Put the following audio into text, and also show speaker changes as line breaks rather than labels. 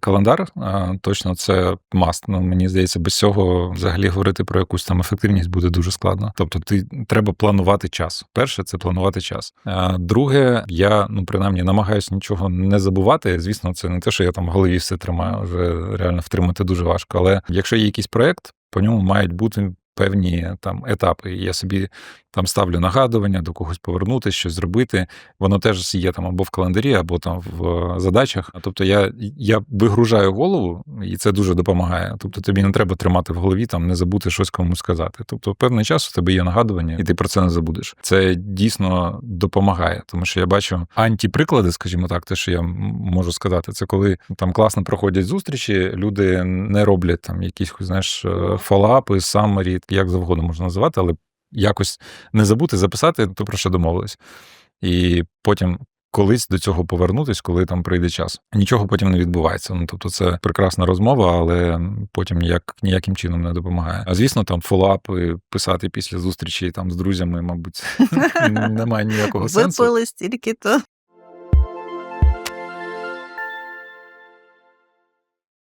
Календар точно це маст. Ну мені здається, без цього взагалі говорити про якусь там ефективність буде дуже складно. Тобто, ти треба планувати час. Перше, це планувати час. А друге, я ну принаймні намагаюся нічого не забувати. Звісно, це не те, що я там в голові все тримаю, вже реально втримати дуже важко. Але якщо є якийсь проект, по ньому мають бути. Певні там етапи. Я собі там ставлю нагадування, до когось повернутися, щось зробити. Воно теж є там або в календарі, або там в е, задачах. Тобто я, я вигружаю голову, і це дуже допомагає. Тобто тобі не треба тримати в голові, там не забути щось комусь сказати. Тобто, певний час у тебе є нагадування, і ти про це не забудеш. Це дійсно допомагає, тому що я бачу антиприклади, скажімо так, те, що я можу сказати, це коли там класно проходять зустрічі, люди не роблять там якісь, знаєш, е, фоллапи, саммарі, як завгодно можна називати, але якось не забути записати, то про що домовились. І потім колись до цього повернутись, коли там прийде час. Нічого потім не відбувається. Ну тобто, це прекрасна розмова, але потім ніяк ніяким чином не допомагає. А звісно, там фоллапи писати після зустрічі там з друзями, мабуть, немає ніякого сенсу.
Випили стільки-то.